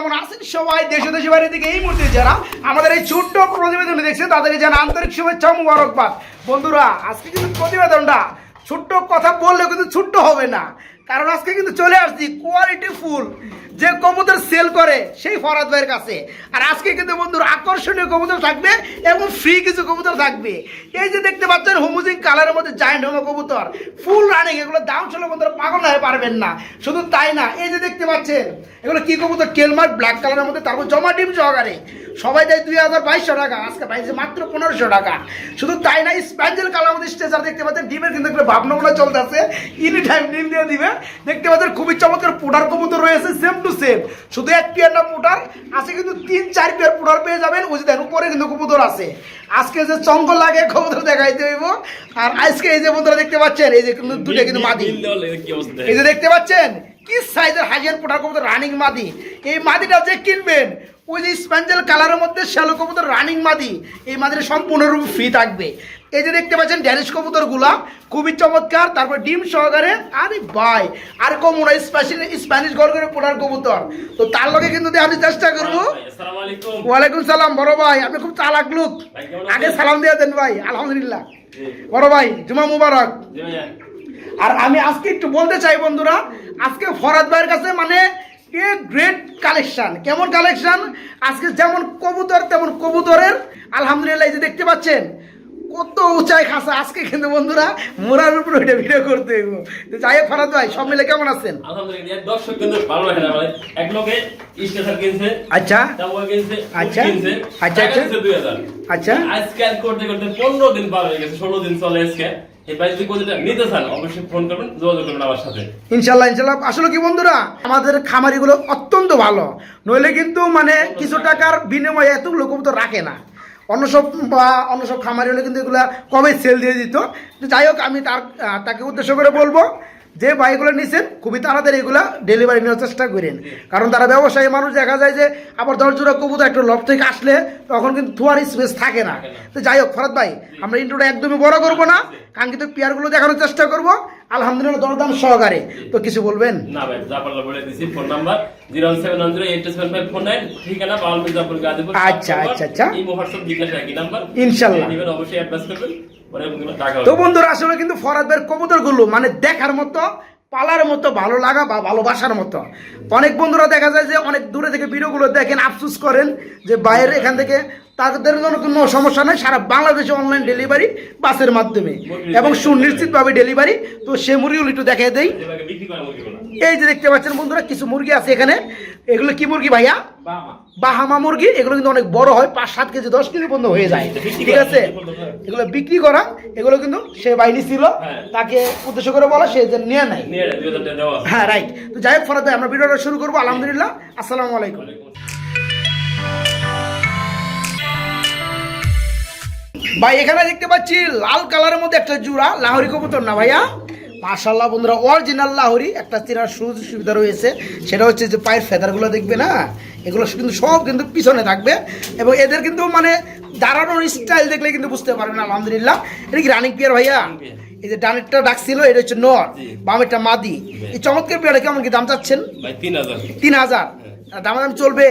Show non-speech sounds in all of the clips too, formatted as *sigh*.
কেমন আছেন সবাই? দেশে দেশে বাইরে থেকে এই মুহূর্তে যারা আমাদের এই ছোট্ট প্রতিবেদন দেখছে তাদেরকে যেন আন্তরিক শুভেচ্ছা মুবারকবাদ। বন্ধুরা, আজকে কিন্তু প্রতিবেদনটা ছোট্ট কথা বললেও কিন্তু ছোট্ট হবে না। কারণ আজকে কিন্তু চলে আসছি কোয়ালিটি ফুল যে কবুতর সেল করে, সেই ফরাদ ভাইয়ের কাছে। আর আজকে কিন্তু বন্ধুর আকর্ষণীয় কবুতর থাকবে এবং ফ্রি কিছু কবুতর থাকবে। এই যে দেখতে পাচ্ছেন হোমোজিং কালারের মধ্যে জায়েন্ট হোমো কবুতর। ফুল রানিং এগুলো দাম ছিল বন্ধুরা, পাগল হয়ে পারবেন না। শুধু তাই না, এই যে দেখতে পাচ্ছেন, এগুলো কি কবুতর? টেলমার্ক ব্ল্যাক কালারের মধ্যে, তারপর জমা ডিম সহকারে। সবাই দেয় দুই হাজার বাইশশো টাকা, আজকে পাইছে মাত্র পনেরোশো টাকা। শুধু তাই না স্প্যাঞ্জেল কালার মধ্যে স্টেচার দেখতে পাচ্ছেন, ডিমের কিন্তু একটা ভাবনাগুলো চলতেছে। এনি টাইম ডিম দিয়ে দিবে। দেখতে পাচ্ছেন, খুবই চমৎকার পুডার কবুতর রয়েছে সেম টু সেম শুধু এক পেয়ার না পুটার আছে কিন্তু তিন চার পেয়ার পুটার পেয়ে যাবেন। ওই যে দেখেন উপরে কিন্তু কবুতর আছে। আজকে যে চঙ্গল লাগে কবুতর দেখাইতে হইব। আর আজকে এই যে বন্ধুরা দেখতে পাচ্ছেন এই যে কিন্তু দুটো কিন্তু মাদি। এই যে দেখতে পাচ্ছেন কি সাইজের হাজার পোটার কবুতর রানিং মাদি। এই মাদিটা যে কিনবেন ওই যে স্প্যাঞ্জেল কালারের মধ্যে শ্যালো কবুতর রানিং মাদি এই মাদিটা সম্পূর্ণরূপে ফ্রি থাকবে। এই যে দেখতে পাচ্ছেন ড্যানিশ কবুতরগুলা খুবই চমৎকার তারপর ডিম সহকারে আরে বাই আর কমন স্পেশাল স্প্যানিশ গড়গড়ে পোটার কবুতর। তো তার লগে কিন্তু আমি চেষ্টা করব। ওয়ালাইকুম সালাম বড় ভাই আপনি খুব চালাক লোক। আগে সালাম দিয়ে দেন ভাই আলহামদুলিল্লাহ। বড় ভাই জুমা মুবারক। আর আমি আজকে একটু বলতে চাই বন্ধুরা আজকে ফরাদ ভাইয়ের কাছে মানে এ গ্রেট কালেকশন কেমন কালেকশন আজকে যেমন কবুতর তেমন কবুতরের। আলহামদুলিল্লাহ যে দেখতে পাচ্ছেন কত উঁচাই খাসা। আজকে কিন্তু বন্ধুরা মোরার উপর ওইটা ভিডিও করতে তো যাই হোক ফরাদ ভাই সব মিলে কেমন আছেন? আলহামদুলিল্লাহ দর্শক কিন্তু ভালো লাগে না মানে এক লোকে স্টেশন কিনছে আচ্ছা। কিনছে আচ্ছা। উট আচ্ছা, আচ্ছা। আচ্ছা। আজকে করতে করতে 15 দিন পার হয়ে গেছে 16 দিন চলে আজকে। ইনশাল্লাহ আসলে কি বন্ধুরা, আমাদের খামারিগুলো অত্যন্ত ভালো। নইলে কিন্তু মানে কিছু টাকার বিনিময়ে কবুতর রাখে না। অন্য সব, বা অন্য সব খামারি হলে কিন্তু সেল দিয়ে দিত? যাই হোক, আমি তার তাকে উদ্দেশ্য করে বলব যে বাইকগুলো নিছেন, খুবই তাড়াতাড়ি এগুলো ডেলিভারি নেওয়ার চেষ্টা করেন। কারণ তারা ব্যবসায়ী মানুষ, দেখা যায় যে আবার দশ জোড়া একটু লফ থেকে আসলে তখন কিন্তু থুয়ার স্পেস থাকে না। তো যাই হোক ফরাত ভাই, আমরা ইন্ট্রোটা একদমই বড় করব না। কাঙ্ক্ষিত পেয়ারগুলো দেখানোর চেষ্টা করব। আলহামদুলিল্লাহ দরদাম সহকারে। তো কিছু বলবেন? না ভাই বলে দিছি ফোন নাম্বার 071087549 ঠিকানা পাওয়াল মির্জাপুর গাজীপুর আচ্ছা, আচ্ছা, আচ্ছা। এই হোয়াটসঅ্যাপ বিকাশ একই নাম্বার। ইনশাল্লাহ। নেবেন অবশ্যই অ্যাডভান্স করবেন তো বন্ধুরা আসলে কিন্তু ফরাদের কবুতরগুলো মানে দেখার মতো পালার মতো ভালো লাগা বা ভালোবাসার মতো। অনেক বন্ধুরা দেখা যায় যে অনেক দূরে থেকে ভিডিওগুলো দেখেন আফসুস করেন যে বাইরে এখান থেকে তাদের জন্য কোনো সমস্যা নেই সারা বাংলাদেশে অনলাইন ডেলিভারি বাসের মাধ্যমে। এবং সুনিশ্চিতভাবে ডেলিভারি তো সে মুরগিগুলো একটু দেখাই দেই। এই যে দেখতে পাচ্ছেন বন্ধুরা কিছু মুরগি আছে এখানে। এগুলো কি মুরগি ভাইয়া। বাহামা। মুরগি। এগুলো কিন্তু অনেক বড় হয় পাঁচ সাত কেজি দশ কেজি পর্যন্ত হয়ে যায়। ঠিক আছে? এগুলো বিক্রি করা এগুলো কিন্তু সে বাইনি ছিল। হ্যাঁ। তাকে উদ্দেশ্য করে বলা সে যে নিয়ে নাই নিয়ে যান, 2000 টাকা দেওয়া। আছে। হ্যাঁ রাইট তো যাই হোক ফরাদ আমরা ভিডিওটা শুরু করব। আলহামদুলিল্লাহ। আসসালামু আলাইকুম। ভাই এখানে দেখতে পাচ্ছি লাল কালারের মধ্যে একটা জুড়া লাহরি কবুতর না ভাইয়া? মাশাল্লাহ বন্ধুরা অরিজিনাল লাহরি একটা চেনার সুযোগ সুবিধা রয়েছে। সেটা হচ্ছে যে পায়ের ফেদারগুলো দেখবে না? এগুলো কিন্তু সব কিন্তু পিছনে থাকবে। এবং এদের কিন্তু মানে দাঁড়ানোর স্টাইল দেখলে কিন্তু বুঝতে পারবেন আলহামদুলিল্লাহ। এটা কি রানিং পিয়ার ভাইয়া? এই যে ডানেরটা ডাকছিল এটা হচ্ছে নর। বামেরটা মাদি। এই চমৎকার পেয়ারে কেমন কি দাম চাচ্ছেন? ভাই 3000 তিন হাজার। দামাদাম চলবে?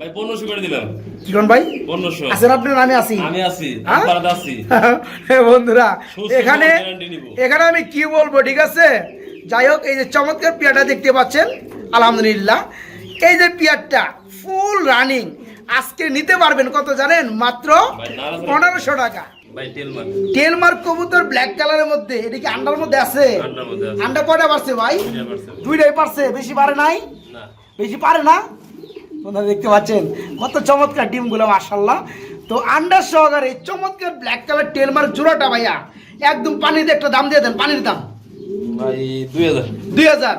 ভাই 1500 করে দিলাম। কি ভাই? 1500 আছেন আপনার নামে আছি? আমি আছি হ্যাঁ? আপনারা আছি। *laughs* বন্ধুরা এখানে এখানে আমি কি বলব ঠিক আছে? যাই হোক এই যে চমৎকার পিয়ারটা দেখতে পাচ্ছেন আলহামদুলিল্লাহ। এই যে পিয়ারটা ফুল রানিং আজকে নিতে পারবেন কত জানেন? মাত্র। পনেরোশো টাকা। টেলমার কবুতর ব্ল্যাক কালারের মধ্যে। এটা কি আন্ডার মধ্যে আছে? আন্ডার আন্ডা কয়টা পারছে ভাই। দুইটাই পারছে বেশি পারে নাই? বেশি পারে না? আপনারা দেখতে পাচ্ছেন? কত চমৎকার ডিমগুলো মাশাল্লাহ তো আন্ডার সহকারে এই চমৎকার ব্ল্যাক কালার টেলমার জোড়াটা ভাইয়া। একদম পানিতে একটা দাম দিয়ে দেন পানির দাম। ভাই 2000 দুই হাজার।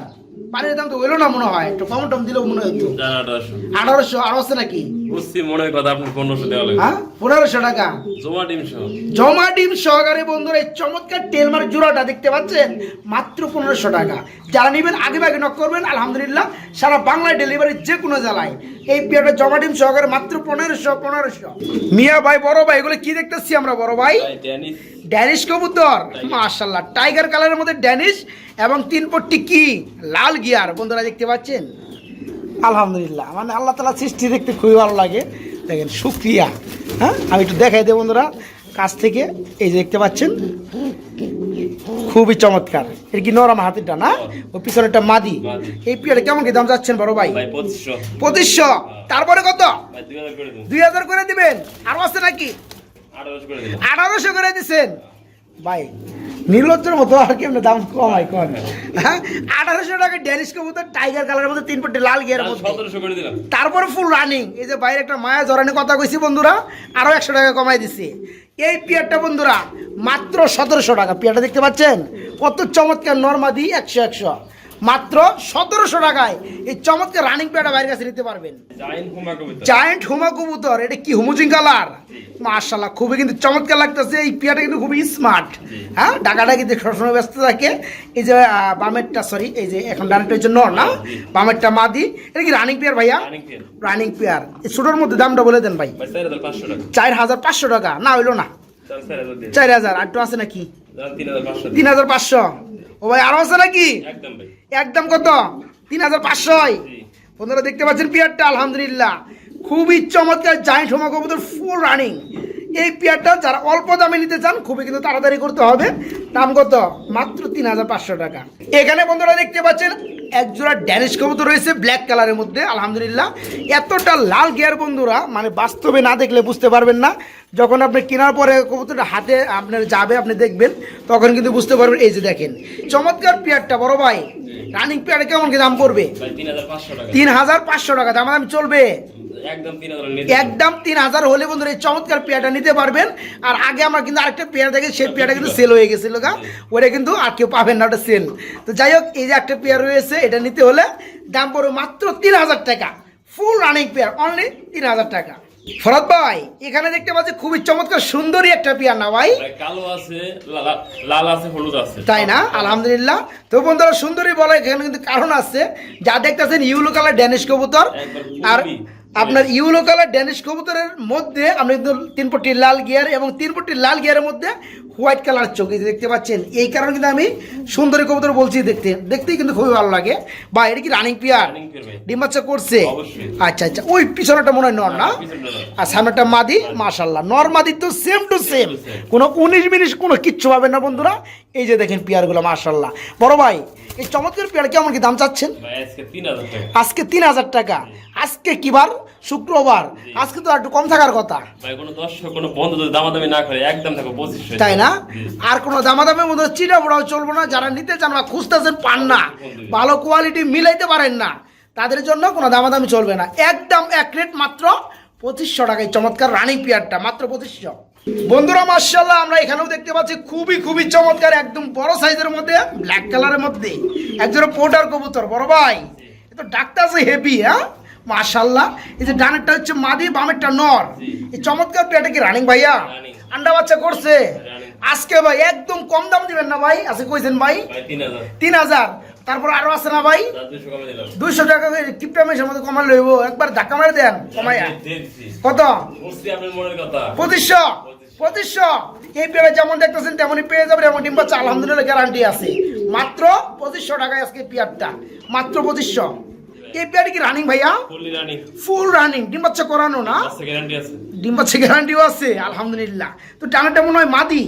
পানির দাম তো হইল না মনে হয় একটু কম টম দিলেও মনে হয় আঠারোশো। 1800 আঠারোশো নাকি? বুঝছি মনে হয় কথা আপনি 1500 দেওয়া লাগবে। হ্যাঁ? পনেরোশো টাকা। জমা ডিম সহ। জমা ডিম সহকারে বন্ধুরা এই চমৎকার টেলমার জোড়াটা দেখতে পাচ্ছেন? মাত্র পনেরোশো টাকা। যারা নেবেন আগে আগে নক করবেন আলহামদুলিল্লাহ সারা বাংলায় ডেলিভারি যে কোনো জেলায় এই পেয়ারটা জমা ডিম সহকারে মাত্র পনেরোশো পনেরোশো। মিয়া ভাই বড় ভাই এগুলো কি দেখতেছি আমরা বড় ভাই? ভাই ড্যানিশ কবুতর। মাশাল্লাহ টাইগার কালারের মধ্যে ড্যানিশ এবং তিন পট্টি কি? লাল গিয়ার বন্ধুরা দেখতে পাচ্ছেন? আলহামদুলিল্লাহ। মানে আল্লাহ তালা সৃষ্টি দেখতে খুবই ভালো লাগে। দেখেন সুক্রিয়া হ্যাঁ আমি একটু দেখাই দেব বন্ধুরা কাছ থেকে। এই যে দেখতে পাচ্ছেন খুবই চমৎকার। এর কি নরম হাতিটা না ও পিছনেরটা মাদি। মাদি। এই পিয়াটা কেমন কি দাম যাচ্ছেন বড় ভাই? পঁচিশশো। তারপরে কত? দুই হাজার করে দিবেন? আরও আছে নাকি? আঠারোশো করে দিচ্ছেন ভাই নির্লজ্জের মতো আর কি দাম কমাই কম হ্যাঁ আঠারোশো টাকা ড্যানিশ কবুতর টাইগার কালারের মধ্যে তিন ফুটে লাল গিয়ার মধ্যে। সতেরোশো করে দিলাম। তারপরে ফুল রানিং এই যে বাইরে একটা মায়া জরানি কথা কইছি বন্ধুরা আরও একশো টাকা কমাই দিছি। এই পিয়ারটা বন্ধুরা মাত্র সতেরোশো টাকা। পিয়ারটা দেখতে পাচ্ছেন? কত চমৎকার নর্মাদি একশো একশো। মাত্র সতেরোশো টাকায় এই চমৎকার রানিং পিয়ারটা বাইরের কাছে নিতে পারবেন। জায়েন্ট হুমা কবুতর এটা কি হুমুজিং কালার মার্শাল্লাহ খুবই কিন্তু চমৎকার লাগতেছে এই পিয়াটা কিন্তু খুবই স্মার্ট হ্যাঁ ডাকাটা কিন্তু সবসময় ব্যস্ত থাকে। এই যে বামেরটা সরি এই যে এখন ডানেরটা হচ্ছে নর না? বামেরটা মাদি। এটা কি রানিং পেয়ার ভাইয়া? রানিং পেয়ার এই ছোটোর মধ্যে দামটা বলে দেন ভাই। চার হাজার পাঁচশো টাকা। না হইল না। চার হাজার একটু আছে নাকি? তিন হাজার পাঁচশো। ও ভাই আরও আছে নাকি? একদম কত? তিন হাজার পাঁচশোই জি বন্ধুরা দেখতে পাচ্ছেন পিয়ারটা আলহামদুলিল্লাহ। খুবই চমৎকার জায়েন্ট হোমা কবুতর ফুল রানিং এই পেয়ারটা যারা অল্প দামে নিতে চান খুবই কিন্তু তাড়াতাড়ি করতে হবে। দাম কত? মাত্র তিন হাজার পাঁচশো টাকা। এখানে বন্ধুরা দেখতে পাচ্ছেন এক জোড়া ড্যানিশ কবুতর রয়েছে ব্ল্যাক কালারের মধ্যে আলহামদুলিল্লাহ। এতটা লাল গিয়ার বন্ধুরা মানে বাস্তবে না দেখলে বুঝতে পারবেন না। যখন আপনি কেনার পরে কবুতরটা হাতে আপনার যাবে আপনি দেখবেন তখন কিন্তু বুঝতে পারবেন এই যে দেখেন। চমৎকার পেয়ারটা বড় ভাই। রানিং পেয়ারে কেমন কি দাম পড়বে? তিন হাজার পাঁচশো টাকা। দাম দাম চলবে। একদম তিন হাজার হলে বন্ধুরা এই চমৎকার পেয়ারটা নিতে পারবেন। আর আগে আমরা কিন্তু আরেকটা পেয়ার দেখে সেই পেয়ারটা কিন্তু সেল হয়ে গেছিল গা। ওটা কিন্তু আর কেউ পাবেন না ওটা সেল তো যাই হোক এই যে একটা পেয়ার রয়েছে এটা নিতে হলে দাম পড়বে মাত্র তিন হাজার টাকা। ফুল রানিং পেয়ার অনলি তিন হাজার টাকা। ফরাদ ভাই এখানে দেখতে পাচ্ছি খুবই চমৎকার সুন্দরী একটা পেয়ার না ভাই? কালো আছে লাল আছে হলুদ আছে। তাই না? আলহামদুলিল্লাহ। তো বন্ধুরা সুন্দরী বলে এখানে কিন্তু কারণ আছে। যা দেখতেছেন ইউলো কালার ড্যানিশ কবুতর। আর আপনার ইউলো কালার ড্যানিশ কবুতরের মধ্যে আপনি তিন পট্টি লাল গিয়ার এবং তিন পট্টি লাল গিয়ারের মধ্যে হোয়াইট কালার চোখ দেখতে পাচ্ছেন এই কারণে কিন্তু আমি সুন্দরী কবুতর বলছি দেখতে। দেখতেই কিন্তু খুবই ভালো লাগে। বা এটা কি রানিং পিয়ার ডিম বাচ্চা করছে? আচ্ছা আচ্ছা ওই পিছনেটা মনে হয় নর না? আর সামনেটা মাদি? মাশাল্লাহ নর মাদি তো সেম টু সেম কোনো উনিশ মিনিট কোনো কিচ্ছু পাবেন না বন্ধুরা। এই যে দেখেন পেয়ারগুলো মাশাল্লাহ বড় ভাই এই চমৎকার পেয়ার কেমন কি দাম চাচ্ছেন? আজকে তিন হাজার টাকা। আজকে তিন হাজার টাকা। আজকে কি বার শুক্রবার আজকে তো একটু কম থাকার কথা। তাই না? আর কোনো দামাদামের মধ্যে চিটা বড়াও চলবো না। যারা নিতে চান বা খুঁজতেছেন পান না। ভালো কোয়ালিটি মিলাইতে পারেন না। তাদের জন্য কোনো দামাদামি চলবে না। একদম এক রেট মাত্র পঁচিশশো টাকায় চমৎকার রানিং পিয়ারটা মাত্র পঁচিশশো। বন্ধুরা মার্শাল্লাহ আমরা এখানেও দেখতে পাচ্ছি খুবই খুবই চমৎকার একদম বড় সাইজের মধ্যে ব্ল্যাক কালারের মধ্যে একজন পোটার কবুতর বড় ভাই। এ তো ডাক্তার আছে হেভি হ্যাঁ? মার্শাল্লাহ এই যে ডানেরটা হচ্ছে মাদি বামেরটা নর। এই চমৎকার এটা কি রানিং ভাইয়া। আন্ডা বাচ্চা করছে। আজকে ভাই একদম কম দাম দিবেন না ভাই? আজকে কইছেন ভাই? তিন হাজার। তিন তারপর আরও আছে না ভাই? দুইশো টাকা কিপটা মেশের মধ্যে কমাই লইব। একবার ধাক্কা মারে দেন। কমাইয়া কত? পঁচিশশো। পঁচিশশো। এই পেয়ারে যেমন দেখতেছেন তেমনই পেয়ে যাবেন এমন ডিম আলহামদুলিল্লাহ গ্যারান্টি আছে। মাত্র পঁচিশশো টাকায় আজকে পেয়ারটা মাত্র পঁচিশশো। এই পেয়ারে কি রানিং ভাইয়া? ফুল রানিং ডিম বাচ্চা করানো না? গ্যারান্টি আছে। ডিম বাচ্চা গ্যারান্টিও আছে আলহামদুলিল্লাহ। তো টানাটা মনে হয় মাদি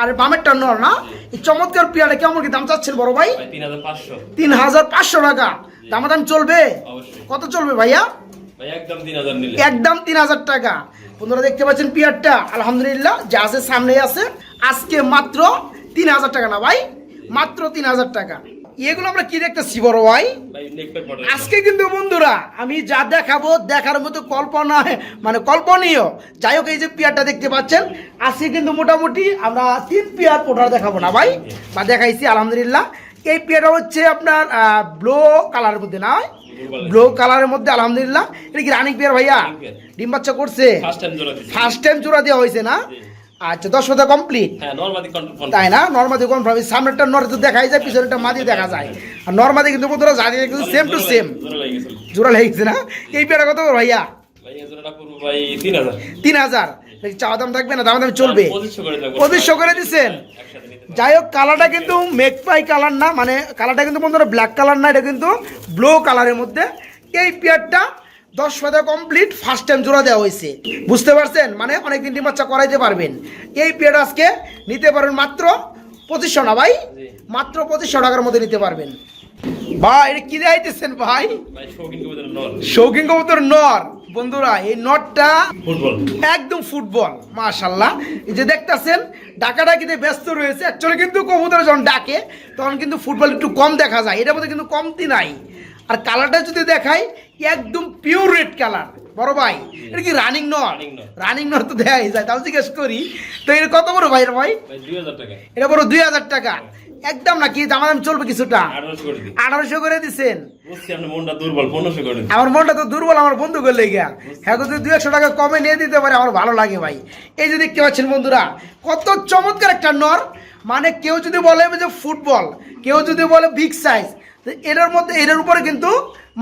আর বামেরটা নর না? এই চমৎকার পেয়ারে কেমন কি দাম চাচ্ছেন বড় ভাই? তিন হাজার পাঁচশো। টাকা। দামাদাম চলবে? অবশ্যই। কত চলবে ভাইয়া? ভাই একদম তিন হাজার নিলে। একদম তিন হাজার টাকা। বন্ধুরা দেখতে পাচ্ছেন পিয়ারটা আলহামদুলিল্লাহ যা আছে সামনে আছে। আজকে মাত্র তিন হাজার টাকা না ভাই? মাত্র তিন হাজার টাকা। এগুলো আমরা কি দেখতেছি বড় ভাই? আজকে কিন্তু বন্ধুরা আমি যা দেখাবো দেখার মতো কল্পনা মানে কল্পনীয়। যাই হোক এই যে পেয়ারটা দেখতে পাচ্ছেন আজকে কিন্তু মোটামুটি আমরা তিন পেয়ার পোটার দেখাবো না ভাই? বা দেখাইছি আলহামদুলিল্লাহ। এই পেয়ারটা হচ্ছে আপনার ব্লো কালারের মধ্যে না ব্লো কালারের মধ্যে আলহামদুলিল্লাহ। এটা কি রানিং পেয়ার ভাইয়া? ডিম বাচ্চা করছে? ফার্স্ট টাইম জোড়া জোড়া দেওয়া হয়েছে না। আচ্ছা দশ কথা কমপ্লিট হ্যাঁ তাই না? নর্মাদি কনফার্ম সামনেরটা নর দেখাই যায় পিছনেরটা মাদি দেখা যায়। আর নর্মাদি কিন্তু বন্ধুরা জানি কিন্তু সেম টু সেম জোড়া লেগেছে না? এই পেয়ারা কত ভাইয়া? তিন হাজার। চাওয়া দাম থাকবে না দাম দাম চলবে। পঁচিশশো করে করে দিচ্ছেন একসাথে যাই হোক কালারটা কিন্তু মেকপাই কালার না মানে কালারটা কিন্তু বন্ধুরা ব্ল্যাক কালার না এটা কিন্তু ব্লু কালারের মধ্যে। এই পেয়ারটা দশ পাতা কমপ্লিট ফার্স্ট টাইম জোড়া দেওয়া হয়েছে। বুঝতে পারছেন? মানে অনেক দিন বাচ্চা করাইতে পারবেন। এই পেয়ার আজকে নিতে পারবেন মাত্র পঁচিশশো না ভাই। মাত্র পঁচিশশো টাকার মধ্যে নিতে পারবেন। ভাই এটা কি দেখাইতেছেন ভাই? শৌখিন কবুতর নর। বন্ধুরা এই নটটা একদম ফুটবল মাশাল্লাহ এই যে দেখতাছেন ডাকাডাকিতে ব্যস্ত রয়েছে। অ্যাকচুয়ালি কিন্তু কবুতর যখন ডাকে তখন কিন্তু ফুটবল একটু কম দেখা যায়। এটার মধ্যে কিন্তু কমতি নাই। আর কালারটা যদি দেখাই একদম পিওর রেড কালার বড় ভাই এটা কি রানিং নর। রানিং নর তো দেখাই যায় তাও জিজ্ঞেস করি। তো এর কত বড় ভাই? ভাই এটা বড় দুই হাজার টাকা। একদম নাকি দাম দাম চলবে কিছুটা? আঠারোশো করে দিই আমার মনটা তো দুর্বল আমার বন্ধু করলে গিয়া। হ্যাঁ যদি দু একশো টাকা কমে নিয়ে দিতে পারে আমার ভালো লাগে ভাই। এই যে দেখতে পাচ্ছেন বন্ধুরা কত চমৎকার একটা নর মানে কেউ যদি বলে যে ফুটবল কেউ যদি বলে বিগ সাইজ এটার মধ্যে, এটার উপরে কিন্তু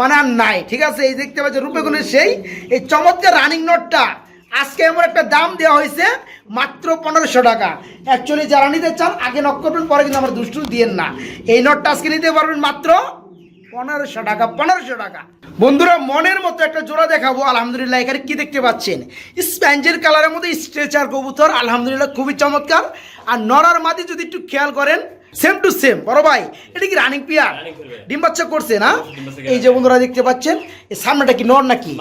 মানে আর নাই। ঠিক আছে? এই দেখতে পাচ্ছেন রূপে গুণের সেই, এই চমৎকার রানিং নোটটা আজকে এমন একটা দাম দেওয়া হয়েছে, মাত্র পনেরোশো টাকা। অ্যাকচুয়ালি যারা নিতে চান, আগে নক করবেন, পরে কিন্তু আমার দুষ্টু দিয়েন না। এই নোটটা আজকে নিতে পারবেন মাত্র পনেরোশো টাকা পনেরোশো টাকা। বন্ধুরা, মনের মতো একটা জোড়া দেখাবো। আলহামদুলিল্লাহ, এখানে কি দেখতে পাচ্ছেন? স্প্যাঞ্জের কালারের মধ্যে স্ট্রেচার কবুতর, আলহামদুলিল্লাহ, খুবই চমৎকার। আর নরার মাদি যদি একটু খেয়াল করেন সেম টু সেম বড় ভাই এটা কি রানিং প্লেয়ার ডিম বাচ্চা করছে না? এই যে বন্ধুরা দেখতে পাচ্ছেন এই সামনেটা কি নর নাকি।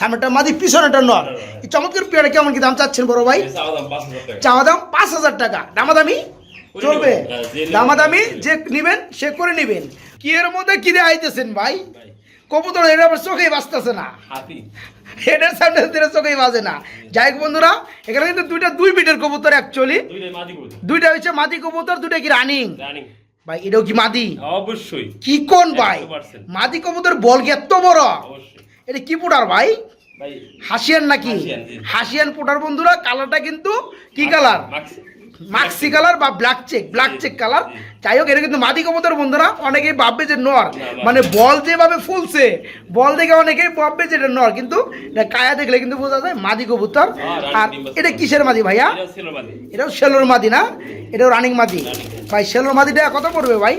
সামনেটা মাদি পিছনেটা নর। এই চমৎকার পেয়ারা কেমন কি দাম চাচ্ছেন বড় ভাই? চাওয়া দাম পাঁচ হাজার টাকা। দামাদামি চলবে। দামাদামি হ্যাঁ, যে নেবেন। দামাদামি যে নিবেন সে করে নেবেন। কি এর মধ্যে কি দিয়ে আইতেছেন ভাই কবুতর এটা চোখেই বাঁচতেছে না। এটার সামনে দিলে চোখেই বাজে না। যাই বন্ধুরা এখানে কিন্তু দুইটা দুই বিটের কবুতর অ্যাকচুয়ালি মাদি কবুতর। দুইটা হচ্ছে মাদি কবুতর দুইটা কি রানিং ভাই এটাও কি মাদি? অবশ্যই। কি কোন ভাই? মাদি কবুতর বল কি এত বড়? এটা কি পুটার ভাই? হাসিয়ান নাকি? হাসিয়ান, পুটার বন্ধুরা কালারটা কিন্তু কি কালার মাক্সি। কালার বা black check black check colour যাই হোক এটা কিন্তু মাদি কবুতর বন্ধুরা অনেকেই ভাববে যে নর। মানে বল যেভাবে ফুলছে বল দেখে অনেকেই ভাববে যে এটা নর কিন্তু এটা কায়া দেখলে কিন্তু বোঝা যায় মাদি কবুতর। হ্যাঁ, আর এটা কিসের মাদি ভাইয়া? এটাও সেলোর মাদি না? এটাও রানিং মাদি। ভাই সেলোর মাদিটা কত পড়বে ভাই?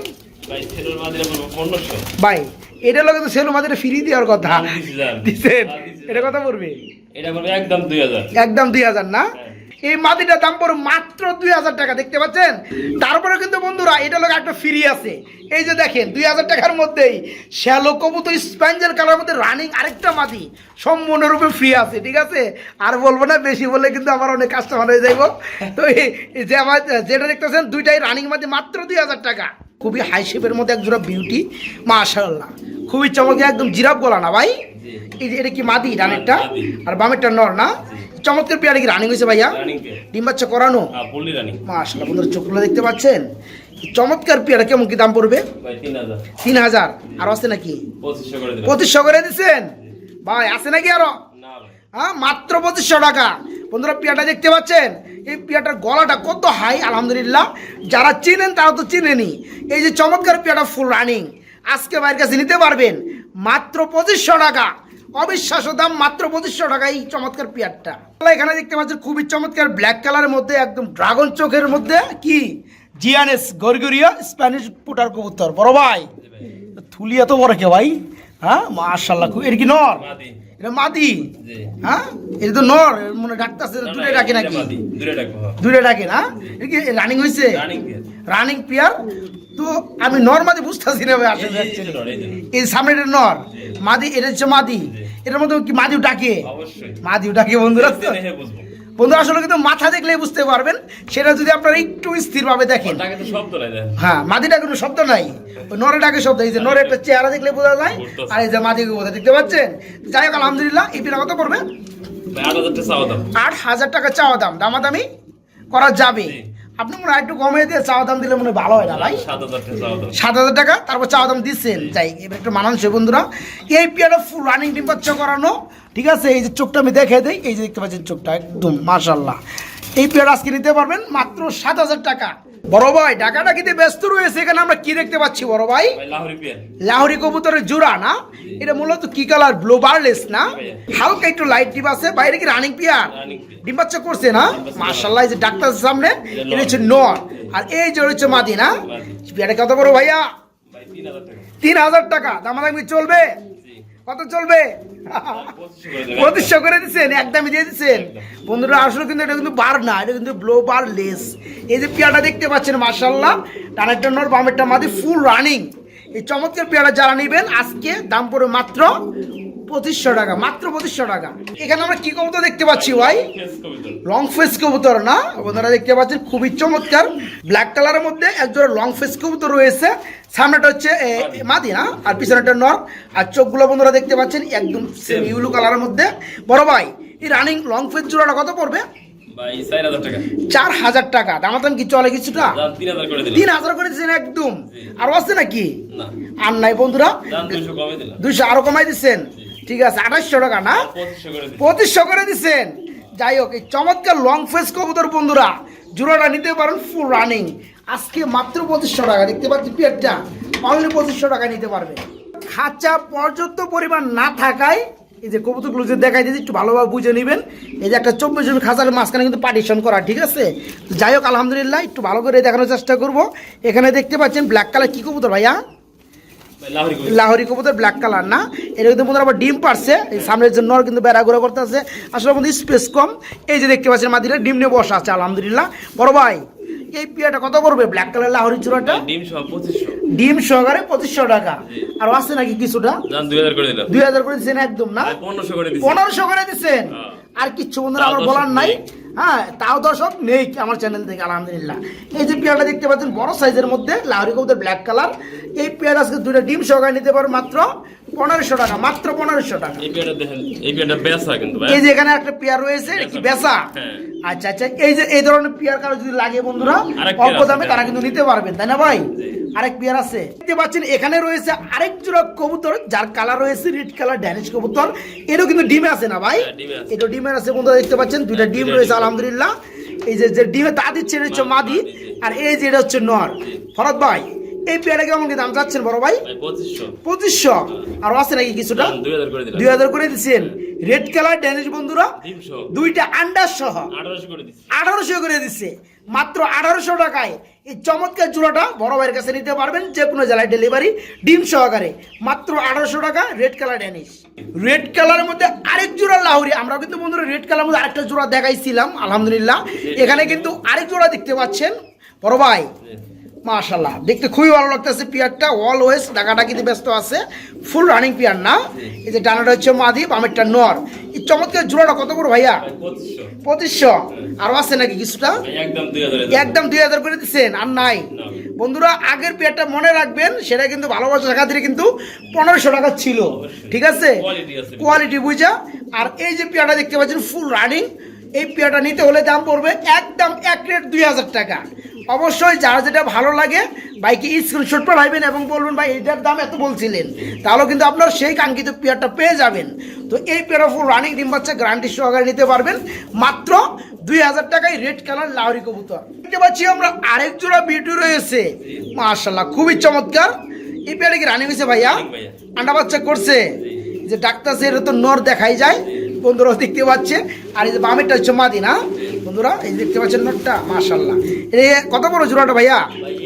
ভাই এটা লোকে তো সেলো মাদিটা ফ্রি দেওয়ার কথা। দিচ্ছেন এটা। কত পড়বে? এটা একদম দুই হাজার। একদম দুই হাজার না? হ্যাঁ। এই মাটিটার দাম পড়ে মাত্র দুই হাজার টাকা দেখতে পাচ্ছেন? তারপরে কিন্তু বন্ধুরা এটা লোক একটা ফ্রি আছে। এই যে দেখেন দুই হাজার টাকার মধ্যেই শ্যালো কবুতর স্প্যাঞ্জেল কালার মধ্যে রানিং আরেকটা মাটি সম্পূর্ণরূপে ফ্রি আছে ঠিক আছে? আর বলব না বেশি বললে কিন্তু আমার অনেক কাস্টমার হয়ে যাইব। তো এই যে আমার যেটা দেখতেছেন দুইটাই রানিং মাটি মাত্র দুই হাজার টাকা। খুবই হাই শেপের মধ্যে একজোড়া বিউটি মাশাল্লাহ খুবই চমৎকার একদম জিরাপ গলা না ভাই? এই যে এটা কি মাদি ডানেরটা? আর বামেরটা নর না? চমৎকার পেয়ারে কি রানিং হয়েছে ভাইয়া? ডিম বাচ্চা করানো? হ্যাঁ মাশাল্লাহ বন্ধুরা চোখগুলো দেখতে পাচ্ছেন? চমৎকার পেয়ারা কেমন কি দাম পড়বে? তিন হাজার। তিন আর আছে নাকি? পঁচিশশো করে দেবেন পঁচিশশো করে দিচ্ছেন ভাই আছে নাকি আরও? হ্যাঁ মাত্র পঁচিশশো টাকা। বন্ধুরা পিয়াটা দেখতে পাচ্ছেন? এই পিয়াটার গলাটা কত হাই আলহামদুলিল্লাহ। যারা চিনেন তারা তো চিনেনি। এই যে চমৎকার পিয়াটা ফুল রানিং আজকে বাইরের কাছে নিতে পারবেন। মাত্র পঁচিশশো টাকা। অবিশ্বাস্য দাম মাত্র পঁচিশশো টাকা এই চমৎকার পিয়ারটা। এখানে দেখতে পাচ্ছেন খুবই চমৎকার ব্ল্যাক কালারের মধ্যে একদম ড্রাগন চোখের মধ্যে কি? জিয়ানেস গরগরিয়া স্প্যানিশ পুটার কবুতর। বড় ভাই থুলিয়া তো বড় কে ভাই? হ্যাঁ মাশাল্লাহ খুব এর কি নর? এটা মাদি। হ্যাঁ? এটা তো নর মনে ডাকে নাকি? দূরে ডাকে। না? এটা কি রানিং হয়েছে? রানিং তো আমি নর মাদি বুঝতেছি না আসলে এই নর, মাদি এটা হচ্ছে মাদি। এটার মধ্যে কি মাদিও ডাকে? মাদিও ডাকে বন্ধুরা। বন্ধুরা আসলে কিন্তু মাথা দেখলে বুঝতে পারবেন সেটা যদি আপনারা একটু স্থিরভাবে দেখেন। হ্যাঁ মাদিটা কোনো শব্দ নাই। ওই নরে ডাকে শব্দ এই যে নরে চেহারা দেখলে বোঝা যায় আর এই যে মাদিকে বোঝা দেখতে পাচ্ছেন? যাই হোক আলহামদুলিল্লাহ এই পিনা কত করবে আট হাজার টাকা চাওয়া দাম। দামাদামি করা যাবে। আপনি মনে হয় একটু কমিয়ে দিয়ে চাওয়া দাম দিলে মনে হয় ভালো হয় না ভাই? সাত হাজার টাকা চাওয়া দাম। সাত হাজার টাকা তারপর চাওয়া দাম দিচ্ছেন। যাই এবার একটু মানানসই বন্ধুরা। এই পিয়ারটা ফুল রানিং ডিম বাচ্চা করানো ঠিক আছে? এই যে চোখটা আমি দেখে দিই এই যে দেখতে পাচ্ছেন চোখটা একদম মার্শাল্লাহ এই পেয়ার আজকে নিতে পারবেন মাত্র সাত হাজার টাকা। বড় ভাই টাকাটা কিন্তু ব্যস্ত রয়েছে এখানে আমরা কি দেখতে পাচ্ছি বড় ভাই? লাহোরি পিয়ার কবুতরের জোড়া না? এটা মূলত কি কালার? ব্লু বারলেস না? হালকা একটু লাইট ডিপ আছে। বাইরে কি রানিং পিয়ার? ডিম বাচ্চা করছে না? মার্শাল্লাহ এই যে ডাক্তার সামনে এটা হচ্ছে নর। আর এই যে হচ্ছে মাদি না। পিয়াটা কত বড় ভাইয়া? তিন হাজার টাকা। দামাদামি চলবে? কত চলবে? প্রতিষ্ঠা করে দিচ্ছেন একদমই দিয়ে দিচ্ছেন বন্ধুরা, আসলে কিন্তু এটা কিন্তু বার না, এটা কিন্তু ব্লো বার লেস এই যে পেয়ারা দেখতে পাচ্ছেন মার্শাল্লাহ ডানেরটা নর বামেরটা মাদি ফুল রানিং এই চমৎকার পেয়ারা যারা নেবেন, আজকে দাম পড়ে মাত্র পঁচিশশো টাকা মাত্র পঁচিশশো টাকা। এখানে আমরা কি কবুতর দেখতে পাচ্ছি ভাই? লং ফেস কবুতর না? আপনারা দেখতে পাচ্ছেন খুবই চমৎকার। ব্ল্যাক কালারের মধ্যে একজোড়া লং ফেস কবুতর রয়েছে। সামনেটা হচ্ছে মাদি না? আর পিছনেটা নর। আর চোখগুলো বন্ধুরা দেখতে পাচ্ছেন একদম সেম ইউলু কালারের মধ্যে। বড় ভাই এই রানিং লং ফেস জোড়াটা কত পড়বে? চার হাজার টাকা। দামাতাম কি চলে কিছুটা? তিন হাজার করে দিচ্ছেন একদম। আর আছে নাকি? আর নাই বন্ধুরা। দুইশো আরও কমাই দিচ্ছেন ঠিক আছে আঠাশশো টাকা না? পঁচিশশো করে দিচ্ছেন। যাই হোক এই চমৎকার লং ফেস কবুতর বন্ধুরা জোড়াটা নিতে পারেন ফুল রানিং আজকে মাত্র পঁচিশশো টাকা দেখতে পাচ্ছি পেটটা। অনলি পঁচিশশো টাকা নিতে পারবে। খাঁচা পর্যাপ্ত পরিমাণ না থাকায় এই যে কবুতরগুলো যে দেখাই দিয়েছি একটু ভালোভাবে বুঝে নেবেন। এই যে একটা চব্বিশ জন খাঁচার মাঝখানে কিন্তু পার্টিশন করা ঠিক আছে? যাই হোক আলহামদুলিল্লাহ একটু ভালো করে দেখানোর চেষ্টা করব। এখানে দেখতে পাচ্ছেন ব্ল্যাক কালার কী কবুতর ভাইয়া? ভাই লাহরি কবিতর। ব্ল্যাক কালার না। এটা কিন্তু বন্ধুরা আবার ডিম পারছে। এই সামনের যে নর কিন্তু বেড়া ঘুরা করতে আছে আসলে বন্ধু স্পেস কম। এই যে দেখতে পাচ্ছেন মাদিরা ডিম নিয়ে বসা আছে আলহামদুলিল্লাহ। বড় ভাই এই পিয়াটা কত পড়বে? ব্ল্যাক কালার লাহরি চূড়াটা? ডিম সহ পঁচিশশো। ডিম সহকারে পঁচিশশো টাকা। আর আছে নাকি কিছুটা? দুই হাজার করে দিচ্ছেন একদম না? পনেরোশো করে দিচ্ছেন। হ্যাঁ। আর কিচ্ছু বন্ধুরা আমার বলার নেই। হ্যাঁ তাও দর্শক নেই আমার চ্যানেল থেকে আলহামদুলিল্লাহ। এই যে পেয়ারটা দেখতে পাচ্ছেন, বড় সাইজের মধ্যে, লাহরি কবুতর ব্ল্যাক কালার এই পেয়ার আজকে দুটো ডিম সহকারে নিতে পারো মাত্র পনেরোশো টাকা মাত্র পনেরোশো টাকা। এই পেয়ারটা দেখেন এই পেয়ারটা বেসা কিন্তু এই যে এখানে একটা পেয়ার রয়েছে কি বেচা? হ্যাঁ। আচ্ছা আচ্ছা এই যে এই ধরনের পেয়ার কারও যদি লাগে বন্ধুরা অল্প দামে তারা কিন্তু নিতে পারবেন তাই না ভাই? আরেক পেয়ার আছে দেখতে পাচ্ছেন এখানে রয়েছে আরেক জোড়া কবুতর যার কালার রয়েছে রেড কালার ড্যানিশ কবুতর। এটাও কিন্তু ডিমে আছে না ভাই? হ্যাঁ, এটা ডিমের আছে বন্ধুরা দেখতে পাচ্ছেন দুইটা ডিম রয়েছে আলহামদুলিল্লাহ। এই যে যে ডিমে তা দিচ্ছে এটা হচ্ছে মাদি আর এই যে এটা হচ্ছে নর। ফরত ভাই এই পেয়ারা কেমন কি দাম চাচ্ছেন বড় ভাই? পঁচিশশো। আর আছে নাকি কিছুটা? দুই হাজার করে দিচ্ছেন রেড কালার ড্যানিশ বন্ধুরা দুইটা আন্ডার সহ। আঠারোশো করে আঠারোশো করে দিচ্ছে মাত্র আঠারোশো টাকায় এই চমৎকার জোড়াটা বড় ভাইয়ের কাছে নিতে পারবেন যে কোনো জেলায় ডেলিভারি ডিম সহকারে। মাত্র আঠারোশো টাকা রেড কালার ড্যানিশ। রেড কালারের মধ্যে আরেক জোড়া লাহুরি আমরা কিন্তু বন্ধুরা রেড কালার মধ্যে আরেকটা জোড়া দেখাইছিলাম আলহামদুলিল্লাহ। এখানে কিন্তু আরেক জোড়া দেখতে পাচ্ছেন। বড় ভাই মাশাল্লাহ দেখতে খুবই ভালো লাগতেছে পিয়ারটা। অলওয়েজ ডাকাডাকিতে ব্যস্ত আছে। ফুল রানিং পিয়ার না? এই যে ডানাটা হচ্ছে মাদি আমেরটা নর। এই চমৎকার জোড়াটা কত বড় ভাইয়া? পঁচিশশো। পঁচিশশো। আরও আছে নাকি কিছুটা? একদম দুই হাজার করে দিচ্ছেন আর নাই। বন্ধুরা আগের পেয়ারটা মনে রাখবেন সেটা কিন্তু ভালোবাসা টাকা দিয়ে কিন্তু পনেরোশো টাকা ছিল। ঠিক আছে? আছে। কোয়ালিটি বুঝা। আর এই যে পেয়ারটা দেখতে পাচ্ছেন ফুল রানিং এই পেয়ারটা নিতে হলে দাম পড়বে একদম এক রেট দুই হাজার টাকা। অবশ্যই যার যেটা ভালো লাগে বাইকে স্ক্রিনশট পাঠাইবেন এবং বলবেন ভাই এটার দাম এত বলছিলেন। তাহলেও কিন্তু আপনার সেই কাঙ্ক্ষিত পেয়ারটা পেয়ে যাবেন। তো এই পেয়ারটা ফুল রানিং ডিম বাচ্চা গ্যারান্টি সহকারে নিতে পারবেন। মাত্র দুই হাজার টাকায় রেড কালার লাহরি কবুতর। দেখতে পাচ্ছি আমরা আরেক জোড়া বিউটি রয়েছে। মার্শাল্লাহ খুবই চমৎকার। এই পেয়ারে কি রানিং হয়েছে ভাইয়া? ভাইয়া। আন্ডা বাচ্চা করছে। যে ডাক্তার সে তো নর দেখাই যায়। বন্ধুরা দেখতে পাচ্ছে। আর এই যে বামেরটা হচ্ছে মাদি না? বন্ধুরা এই যে দেখতে পাচ্ছেন নোটটা মার্শাল্লাহ এটা কত বড় জোড়াটা ভাইয়া? এই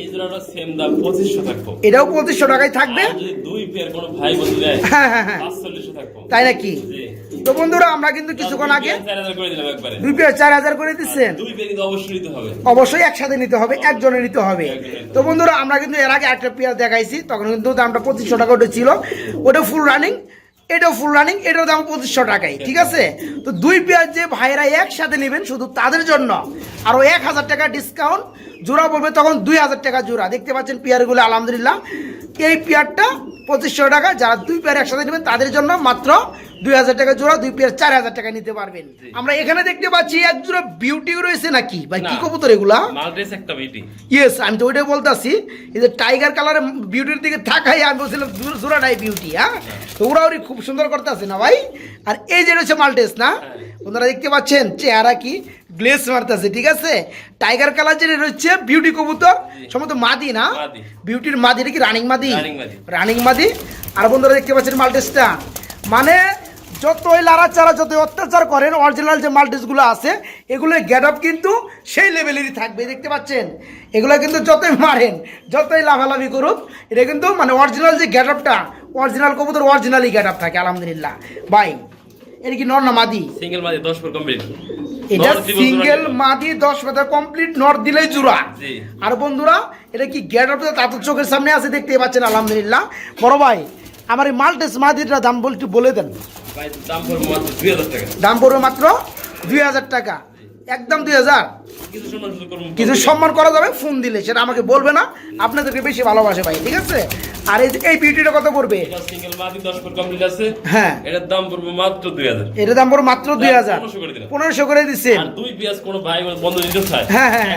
এটাও পঁচিশশো টাকায় থাকবে? হ্যাঁ হ্যাঁ হ্যাঁ। তাই নাকি? জি। তো বন্ধুরা আমরা কিন্তু কিছুক্ষণ আগে চার হাজার করে দিলাম একবারে। দুই পেয়ার চার হাজার করে দিচ্ছেন। অবশ্যই অবশ্যই একসাথে নিতে হবে একজনে নিতে হবে। তো বন্ধুরা আমরা কিন্তু এর আগে একটা পেয়ার দেখাইছি তখন কিন্তু দামটা পঁচিশশো টাকা ওটা ছিল। ওটা ফুল রানিং এটাও ফুল রানিং এটার দাম পঁচিশশো টাকাই, ঠিক আছে? তো দুই পেয়ার যে ভাইরা একসাথে নেবেন শুধু তাদের জন্য। আরও এক হাজার টাকা ডিসকাউন্ট জোড়া বলবে তখন দুই হাজার টাকা জোড়া। দেখতে পাচ্ছেন পেয়ারগুলো, আলহামদুলিল্লাহ। এই পেয়ারটা পঁচিশশো টাকা, যারা দুই পেয়ার একসাথে নেবেন তাদের জন্য মাত্র দুই হাজার টাকা জোড়া দুই পেয়ার চার হাজার টাকা নিতে পারবেন। আমরা এখানে দেখতে পাচ্ছি এক জোড়া বিউটি রয়েছে নাকি? ভাই কি। কবুতর এগুলা? ইয়েস আমি তো ওইটাই বলতেছি এই যে টাইগার কালারের বিউটির দিকে থাকাই আমি বলছিলাম জোর- জোড়াটাই বিউটি হ্যাঁ? তো ওরা ওরই খুব সুন্দর করতে আছে না ভাই? আর এই যে রয়েছে মাল্টেস না? ওনারা দেখতে পাচ্ছেন চেহারা কি গ্লেস মারতেছে ঠিক আছে? টাইগার কালার যেটা রয়েছে বিউটি কবুতর সম্ভবত মাদি না? বিউটির মাদি এটা কি রানিং মাদি। রানিং মাদি। আর বন্ধুরা দেখতে পাচ্ছেন মাল্টেসটা মানে যতই লাড়াচাড়া যতই অত্যাচার করেন অরিজিনাল যে মাল্টেসগুলো আছে এগুলোর গেট আপ কিন্তু সেই লেভেলেরই থাকবে দেখতে পাচ্ছেন? এগুলো কিন্তু যতই মারেন যতই লাভালাভি করুক এটা কিন্তু মানে অরিজিনাল যে গেট আপটা অরিজিনাল কবুতর অরিজিনালই গেট আপ থাকে আলহামদুলিল্লাহ। বাই এটা কি নর না মাদি? সিঙ্গেল মাঝে দশ পর কমপ্লিট এটা সিঙ্গেল মাদি দশ পাতা কমপ্লিট নর দিলেই জোড়া। আর বন্ধুরা এটা কি গেট আপ তা তো চোখের সামনে আছে দেখতে পাচ্ছেন আলহামদুলিল্লাহ। বড় ভাই আমার এই মাল্টেস মাদিটা দাম বল একটু বলে দেন। দাম পড়বে মাত্র দুই হাজার টাকা। দাম পড়বে মাত্র দুই হাজার একদম দুই হাজার। কিছু সম্মান শুধু করব কিছু সম্মান করা যাবে ফোন দিলে। সেটা আমাকে বলবে না। আপনাদেরকে বেশি ভালোবাসে ভাই ঠিক আছে? আর এই এই বিউটিটা কত পড়বে? হ্যাঁ। এটার দাম পড়বে মাত্র এটার দাম পড়বে করে। দিচ্ছে আর দুই পেঁয়াজ কোনো ভাই বন্ধ দিতে চায়। হ্যাঁ, হ্যাঁ।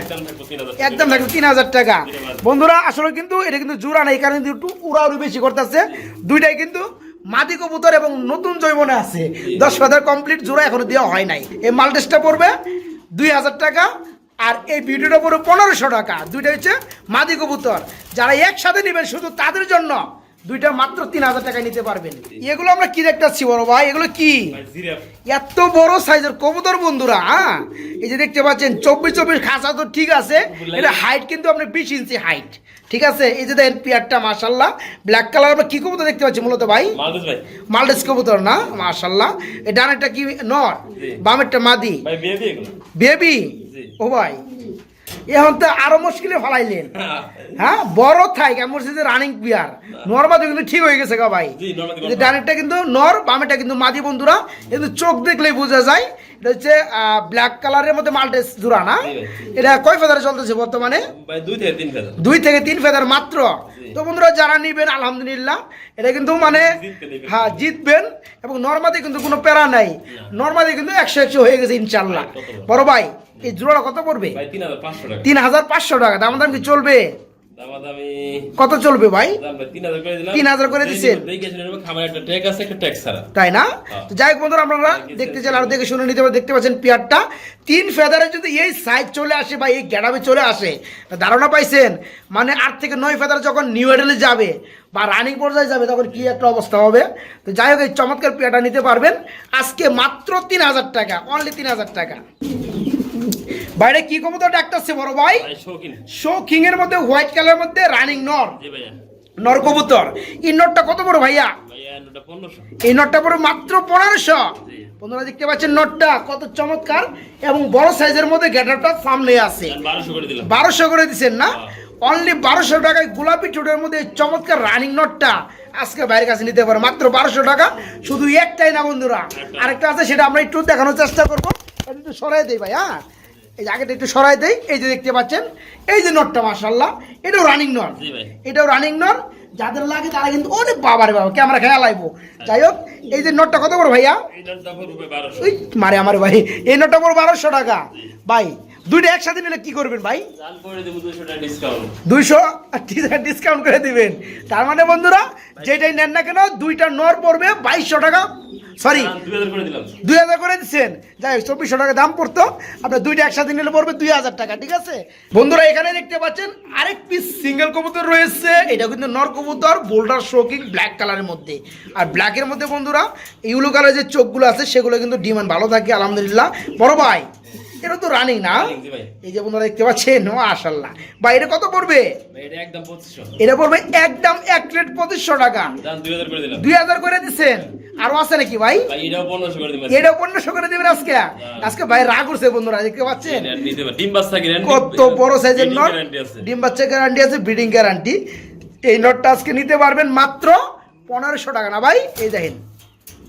একদম থাকবে তিন হাজার টাকা। বন্ধুরা আসলে কিন্তু এটা কিন্তু জোড়া নেই কারণ কিন্তু একটু উড়াউড়ি বেশি করতেছে। দুইটাই কিন্তু মাটি কবুতর এবং নতুন জৈবনে আছে। দশ হাজার কমপ্লিট জোড়া এখনও দেওয়া হয় নাই। এই মাল্টেসটা পড়বে দুই হাজার টাকা আর এই ভিডিওটা পড়বে পনেরোশো টাকা। দুইটা হচ্ছে মাদি কবুতর। যারা একসাথে নেবেন শুধু তাদের জন্য দুইটা মাত্র তিন হাজার টাকায় নিতে পারবেন। এগুলো আমরা কি দেখতেছি বড় ভাই? এগুলো কি? এত বড় সাইজের কবুতর বন্ধুরা হ্যাঁ? এই যে দেখতে পাচ্ছেন চব্বিশ চব্বিশ খাঁচা তো ঠিক আছে। এটা হাইট কিন্তু আপনার বিশ ইঞ্চি হাইট ঠিক আছে? এই যে দেখেন পিয়ারটা মাশাল্লাহ ব্ল্যাক কালার আমরা কি কবুতর দেখতে পাচ্ছি মূলত ভাই? মালডেস কবুতর না? মাশাল্লাহ এই ডানেরটা কি? নর। বামেরটা মাদি। বেবি ও ভাই। এখন তো আরও মুশকিলে ফেলাইলেন। হ্যাঁ। বড় থাই যে রানিং পিয়ার নর মাদি কিন্তু ঠিক হয়ে গেছে গা ভাই। ডানেরটা কিন্তু নর বামেরটা কিন্তু মাদি বন্ধুরা। কিন্তু চোখ দেখলেই বোঝা যায় এটা হচ্ছে ব্ল্যাক কালারের মধ্যে মাল্টেস জোড়া না? এটা কয় ফেদারে চলতেছে বর্তমানে? দুই থেকে তিন ফেদার মাত্র। তো বন্ধুরা যারা নিবেন আলহামদুলিল্লাহ এটা কিন্তু মানে হ্যাঁ জিতবেন। এবং নর্মাদি কিন্তু কোনো প্যারা নাই। নর্মাদি কিন্তু একশো একশো হয়ে গেছে ইনশাল্লাহ। বড়? বড় ভাই এই জোড়াটা কত পড়বে? তিন হাজার পাঁচশো টাকা। দাম দাম কি চলবে? কত চলবে ভাই? তিন হাজার করে দিলাম। 3000 করে দিছেন? দেখে শুনে নেবেন, খামারে একটা ট্যাগ আছে একটা ট্যাগ ছাড়া। তাই না? হ্যাঁ। তো যাই হোক বন্ধুরা আপনারা দেখতে চাইলে আরও দেখে শুনে নিতে পারেন দেখতে পাচ্ছেন পেয়ারটা। তিন ফেদারে যদি এই সাইজ চলে আসে বা এই গ্যাডাবে চলে আসে ধারণা পাইছেন? মানে আট থেকে নয় ফেদার যখন নিউ এডেলে যাবে বা রানিং পর্যায়ে যাবে তখন কি একটা অবস্থা হবে? তো যাই হোক এই চমৎকার পেয়ারটা নিতে পারবেন। আজকে মাত্র তিন হাজার টাকা অনলি তিন হাজার টাকা। বাইরে কি কবুতর ডাকতেছে বড় ভাই? ভাই শৌখিন। শো কিং এর মধ্যে হোয়াইট কালারের মধ্যে রানিং নর নর কবুতর। এই নরটা কত বড় ভাইয়া? এই নটটা পড়ে মাত্র পনেরোশো। বন্ধুরা দেখতে পাচ্ছেন নটটা কত চমৎকার এবং বড় সাইজের মধ্যে গ্যাটারটা সামনে আছে। বারোশো করে দিচ্ছেন না? হ্যাঁ। অনলি বারোশো টাকায় গোলাপি চুটের মধ্যে চমৎকার রানিং নটটা আজকে বাইরের কাছে নিতে পারে মাত্র বারোশো টাকা। শুধু একটাই না বন্ধুরা আরেকটা আছে সেটা আমরা একটু দেখানোর চেষ্টা করব। একটু সরাই দেই ভাই হ্যাঁ? এই যে আগেটা একটু সরাই দেই। এই যে দেখতে পাচ্ছেন এই যে নটটা মার্শাল্লাহ এটাও রানিং নট এটাও রানিং নট যাদের লাগে তারা কিন্তু অনেক বাবার বাবা ক্যামেরা খেয়া লাগবো যাই হোক এই যে নোটটা কত বড় ভাইয়া? মারে আমার ভাই এই নোটটা বড় বারোশো টাকা। ভাই দুইটা একসাথে নিলে কি করবেন ভাই? দুইশো ডিসকাউন্ট করে দিবেন। তার মানে বন্ধুরা যেটাই নেন না কেন দুইটা নর পড়বে বাইশশো টাকা। সরি দুই হাজার করে দুই হাজার করে দিচ্ছেন যাই হোক চব্বিশশো টাকা দাম পড়তো। আপনার দুইটা একসাথে নিলে পড়বে দুই হাজার টাকা ঠিক আছে? বন্ধুরা এখানে দেখতে পাচ্ছেন আরেক পিস সিঙ্গেল কবুতর রয়েছে। এটা কিন্তু নর কবুতর বোল্ডার শোকিং ব্ল্যাক কালারের মধ্যে। আর ব্ল্যাকের মধ্যে বন্ধুরা ইউলো কালারের যে চোখগুলো আছে সেগুলো কিন্তু ডিমান্ড ভালো থাকে আলহামদুলিল্লাহ। বড় ভাই এটা তো রানিং না। এই যে বন্ধুরা দেখতে পাচ্ছেন মাশাল্লাহ ভাই এটা কত পড়বে? এটা একদম পঁচিশশো। এটা পড়বে একদম এক প্লেট পঁচিশশো টাকা। দুই হাজার করে দিচ্ছেন আরও আছে নাকি ভাই? এটা পনেরোশো করে দেবেন। আজকে? আজকে ভাই রাগ করছে বন্ধুরা দেখতে পাচ্ছেন? কত বড় সাইজের নট ডিম বাচ্চা গ্যারান্টি আছে ব্রিডিং গ্যারান্টি এই নটটা আজকে নিতে পারবেন মাত্র পনেরোশো টাকা না ভাই? এই দেখেন।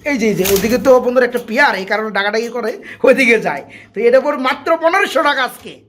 এই যে যে, ওদিকে তো বন্ধুরা একটা পিয়ার, এই কারণে ডাকাডাকি করে, ওইদিকে যায়। তো এটা পর মাত্র পনেরোশো টাকা আজকে।